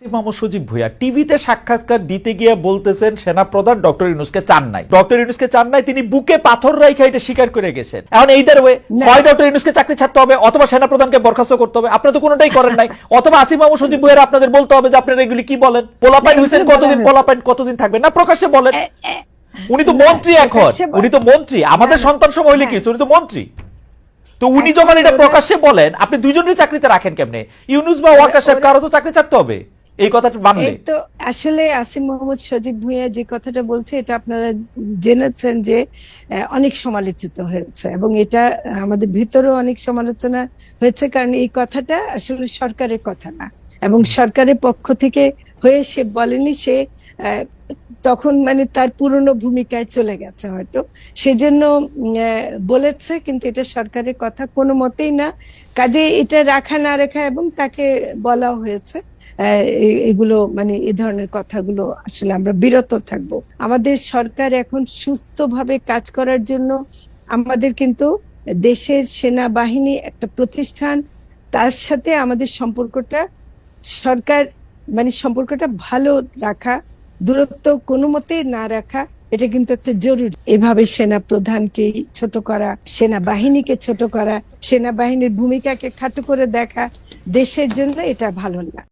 আসিফ মাহমুদ সজীব ভুইয়া টিভিতে সাক্ষাৎকার দিতে গিয়ে বলতেছেন সেনাপ্রধান ডক্টর ইউনুসকে চান নাই। ডক্টর ইউনুসকে চান নাই তিনি বুকে পাথর রাইখা এটা স্বীকার করে গেছেন। এখন এইটার ওয়ে হয় ডক্টর ইউনুসকে চাকরি ছাড়তে হবে অথবা সেনাপ্রধানকে বরখাস্ত করতে হবে আপনারা তো কোনোটাই করেন নাই। অথবা আসিফ মাহমুদ সজীব ভুইয়ার আপনাদের বলতে হবে যে আপনারা এগুলি কি বলেন? পোলাপাইন কতদিন পোলাপাইন কতদিন থাকবেন না প্রকাশ্যে বলেন। উনি তো মন্ত্রী এখন উনি তো মন্ত্রী। আমাদের সন্তান সময় হইলে কি উনি তো মন্ত্রী। তো উনি যখন এটা প্রকাশ্যে বলেন আপনি দুজনেরই চাকরিতে রাখেন কেমনে? ইউনুস বা ওয়াকার সাহেব কারও তো চাকরি ছাড়তে হবে। এই কথাটা মানলে তো আসলে আসিম মোহাম্মদ সজীব ভুঁইয়া যে কথাটা বলছে, এটা আপনারা জেনেছেন যে অনেক সমালোচিত হয়েছে এবং এটা আমাদের ভেতরেও অনেক সমালোচনা হয়েছে কারণ এই কথাটা আসলে সরকারের কথা না। এবং সরকারের পক্ষ থেকে হয়ে সে বলেনি সে তখন মানে তার পুরনো ভূমিকায় চলে গেছে হয়তো। সেজন্য বলেছে, কিন্তু এটা সরকারের কথা কোনো মতেই না। কাজে এটা রাখা না রাখা এবং তাকে বলা হয়েছে এগুলো মানে এ ধরনের কথাগুলো আসলে আমরা বিরত থাকব। আমাদের সরকার এখন সুস্থভাবে কাজ করার জন্য আমাদের কিন্তু দেশের সেনাবাহিনী একটা প্রতিষ্ঠান, তার সাথে আমাদের সম্পর্কটা সরকার মানে সম্পর্কটা ভালো রাখা দূরত্ব কোনো মতেই না রাখা, এটা কিন্তু একটা জরুরি। এভাবে সেনা প্রধানকে ছোট করা, সেনাবাহিনীকে ছোট করা, সেনাবাহিনীর ভূমিকাকে খাটো করে দেখা, দেশের জন্য এটা ভালো না।